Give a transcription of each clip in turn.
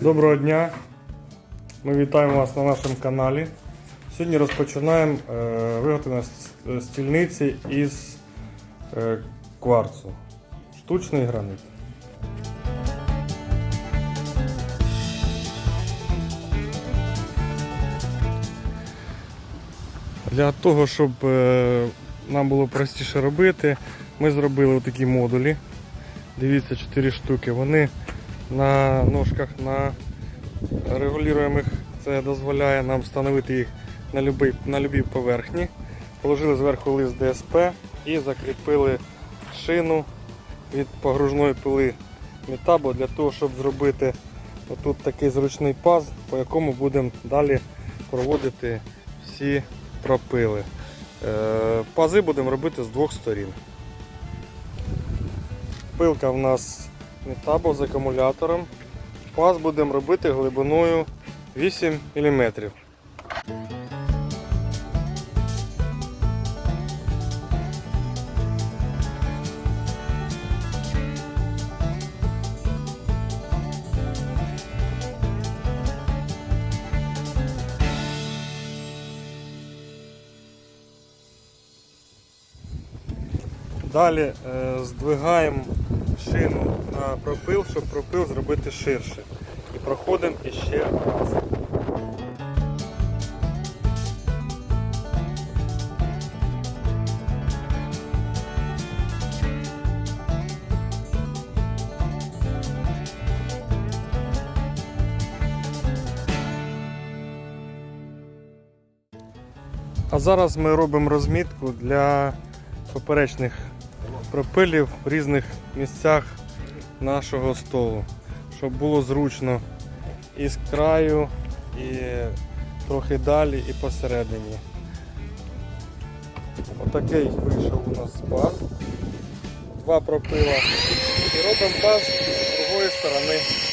Доброго дня! Ми вітаємо вас на нашому каналі. Сьогодні розпочинаємо е, виготовлення стільниці із е, кварцу. Штучний гранит. Для того, щоб е, нам було простіше робити, ми зробили такі модулі. Дивіться, 4 штуки. Вони на ножках на регулюємих. Це дозволяє нам встановити їх на любій, на любій поверхні. Положили зверху лист ДСП і закріпили шину від погружної пили Метабо для того, щоб зробити отут такий зручний паз, по якому будемо далі проводити всі пропили. Е, Пази будемо робити з двох сторін. Пилка в нас Метабо з акумулятором. Паз будемо робити глибиною 8 мм. Далі е, здвигаємо шину на пропил, щоб пропил зробити ширше. І проходимо іще раз. А зараз ми робимо розмітку для поперечних пропилів в різних місцях нашого столу, щоб було зручно і з краю, і трохи далі, і посередині. Отакий вийшов у нас бар. Два пропила. І робимо паз з другої сторони.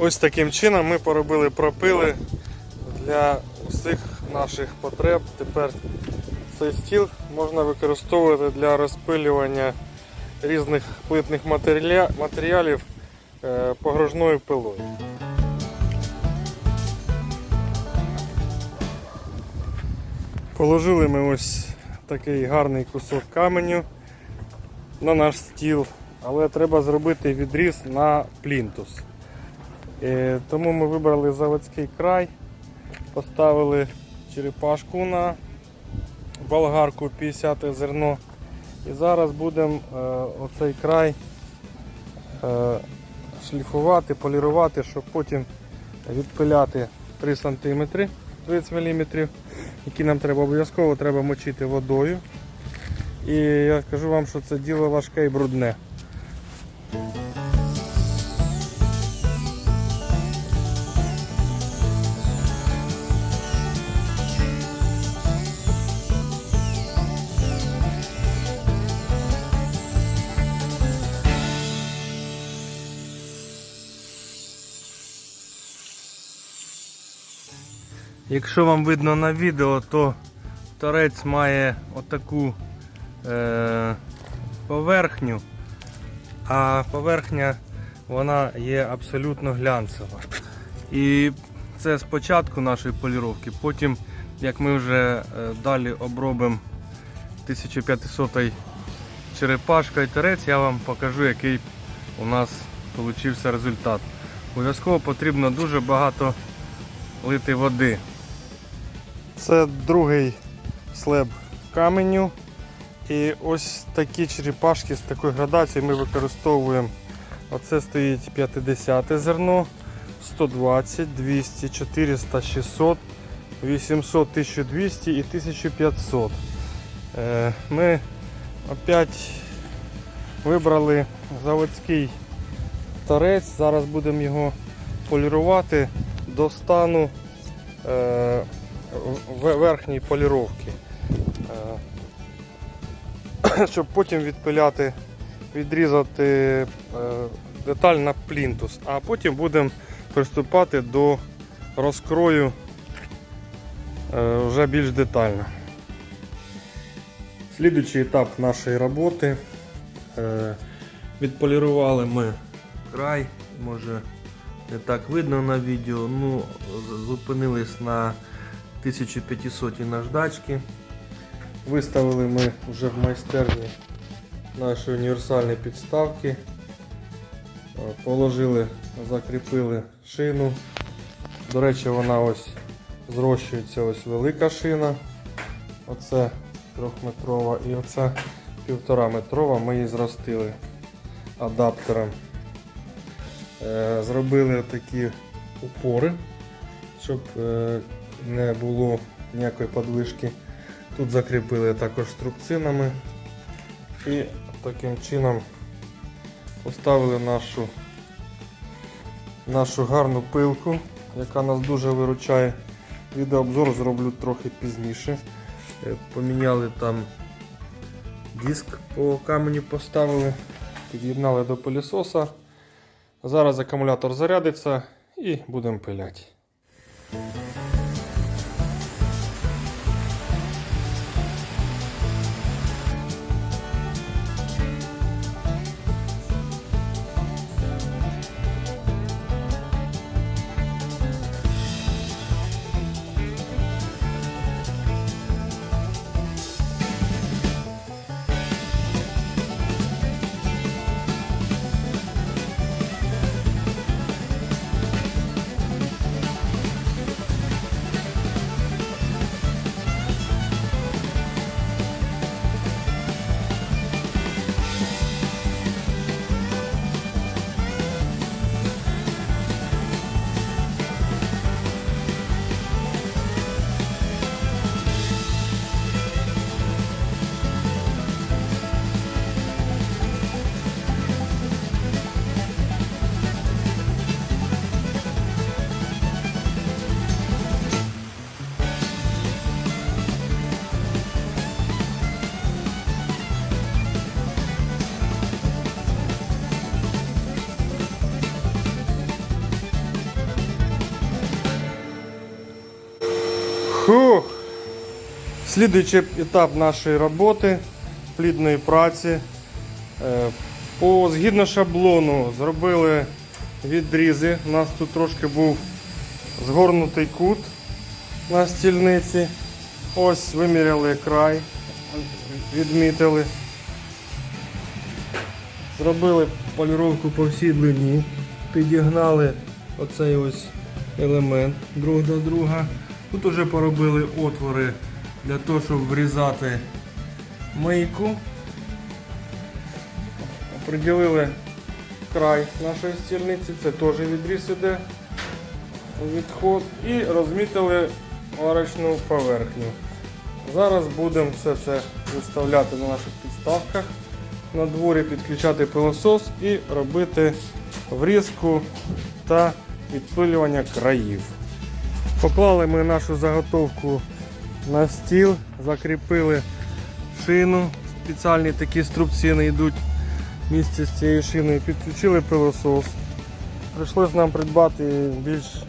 Ось таким чином ми поробили пропили для усіх наших потреб. Тепер цей стіл можна використовувати для розпилювання різних плитних матеріалів е, погружною пилою. Положили ми ось такий гарний кусок каменю на наш стіл, але треба зробити відріз на плінтус. Е, Тому ми вибрали заводський край, поставили черепашку на болгарку 50 зерно. І зараз будемо е, оцей край е, шліфувати, полірувати, щоб потім відпиляти 3 см 30 мм, які нам треба обов'язково треба мочити водою. І я скажу вам, що це діло важке і брудне. Якщо вам видно на відео, то торець має отаку е, поверхню, а поверхня вона є абсолютно глянцева. І це спочатку нашої поліровки, потім, як ми вже е, далі обробимо 1500 черепашка і терець, я вам покажу, який у нас вийшов результат. Обов'язково потрібно дуже багато лити води. Це другий слеб каменю. І ось такі черепашки з такою градацією ми використовуємо. Оце стоїть 50 зерно, 120, 200, 400, 600, 800, 1200 і 1500. Е, Ми опять вибрали заводський торець. Зараз будемо його полірувати до стану в- верхньої поліровки. Е, щоб потім відпиляти, відрізати е, деталь на плінтус, а потім будемо приступати до розкрою е, вже більш детально. Слідуючий етап нашої роботи. Відполірували ми край, може не так видно на відео. Ну, зупинились на 1500 наждачки. Виставили ми вже в майстерні наші універсальні підставки. Е, Положили, закріпили шину. До речі, вона ось зрощується ось велика шина. Оце трьохметрова і оце півтора метрова. Ми її зростили адаптером. Е, Зробили такі упори, щоб е, не було ніякої подвижки. Тут закріпили також струбцинами і таким чином поставили нашу, нашу гарну пилку, яка нас дуже виручає. Відеообзор зроблю трохи пізніше. Е, Поміняли там диск по каменю поставили, під'єднали до пилісоса. Зараз акумулятор зарядиться і будемо пиляти. Фух. Слідуючий етап нашої роботи, плідної праці. Е, По згідно шаблону зробили відрізи. У нас тут трошки був згорнутий кут на стільниці. Ось виміряли край, відмітили. Зробили поліровку по всій длині, підігнали оцей ось елемент друг до друга. Тут вже поробили отвори для того, щоб врізати мийку. Приділили край нашої стільниці, це теж відріз іде відход і розмітили арочну поверхню. Зараз будемо все це виставляти на наших підставках на дворі, підключати пилосос і робити врізку та відпилювання країв. Поклали ми нашу заготовку на стіл, закріпили шину, спеціальні такі струбцини йдуть в місці з цією шиною, підключили пилосос. Прийшлось нам придбати більш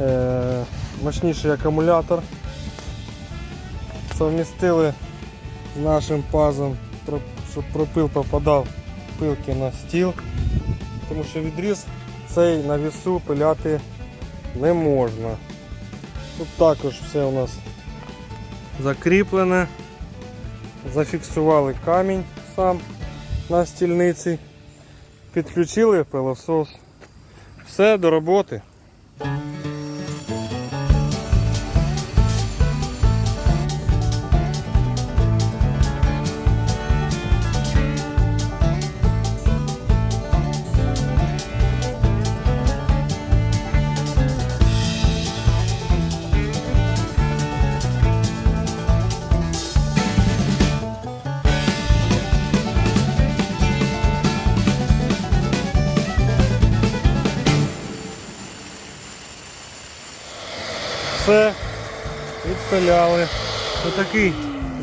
е, мощніший акумулятор. Совмістили з нашим пазом, щоб пропил попадав пилки на стіл, тому що відріз цей на вісу пиляти не можна. Тут також все у нас закріплене. Зафіксували камінь сам на стільниці, підключили пилосос. Все до роботи. Все, відпиляли. Отакий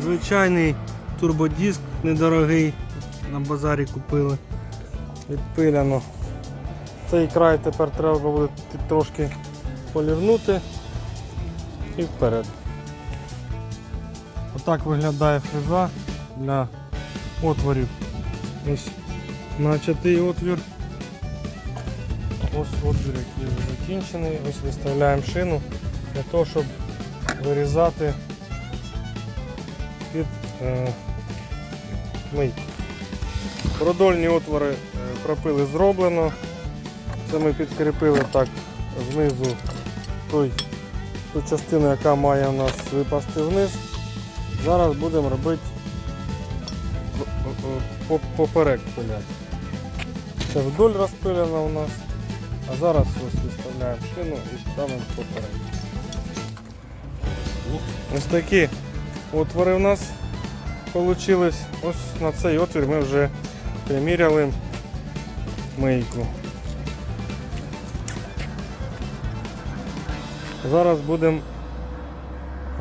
звичайний турбодиск недорогий. На базарі купили. Відпиляно Цей край тепер треба буде трошки полірнути і вперед. Отак виглядає фреза для отворів. Ось начатий отвір. Ось отвір, який закінчений. Ось виставляємо шину для того, щоб вирізати під е, мийку. Продольні отвори е, пропили зроблено. Це ми підкріпили так знизу той, ту частину, яка має у нас випасти вниз. Зараз будемо робити по- поперек пиляти. Це вдоль розпилено у нас, а зараз ось виставляємо шину і ставимо поперек. Ось такі отвори у нас вийшли. Ось на цей отвір ми вже приміряли мийку. Зараз будемо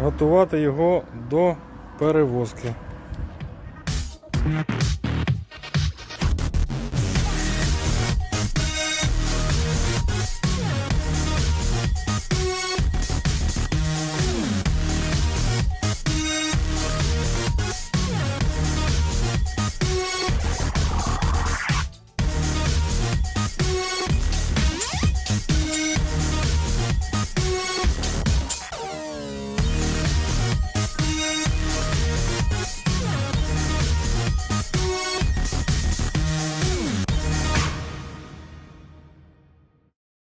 готувати його до перевозки.